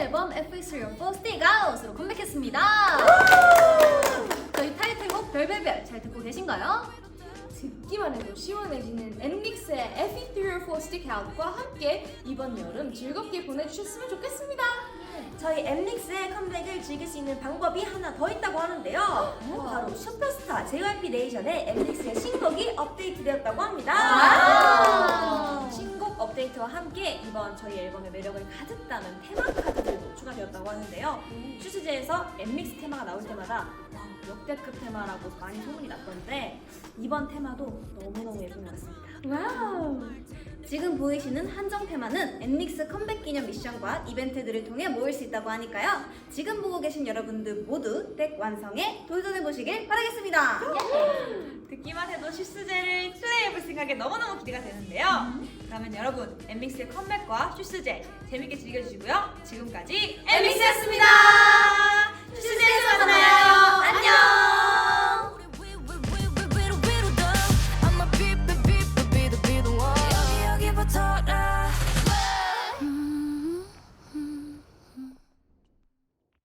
Or Four Stick Out으로 컴백했습니다. 저희 타이틀곡 별별별 잘 듣고 계신가요? 듣기만 해도 시원해지는 엠믹스의 F3 or 4 Stick Out과 함께 이번 여름 즐겁게 보내주셨으면 좋겠습니다. 저희 엠믹스의 컴백을 즐길 수 있는 방법이 하나 더 있다고 하는데요. 바로 슈퍼스타 JYP 네이션의 엠믹스의 신곡이 업데이트되었다고 합니다. 업데이트와 함께 이번 저희 앨범의 매력을 가득 담은 테마 카드들도 추가되었다고 하는데요. 슈즈제에서 엠믹스 테마가 나올 때마다 와, 역대급 테마라고 많이 소문이 났던데 이번 테마도 너무너무 예쁜 것 같습니다. 와우. 지금 보이시는 한정 테마는 엠믹스 컴백 기념 미션과 이벤트들을 통해 모일 수 있다고 하니까요. 지금 보고 계신 여러분들 모두 덱 완성에 도전해 보시길 바라겠습니다. 슈스제를 생각에 너무너무 기대가 되는데요. 그러면 여러분 엠믹스의 컴백과 슈스제 재밌게 즐겨주시고요. 지금까지 엠믹스였습니다.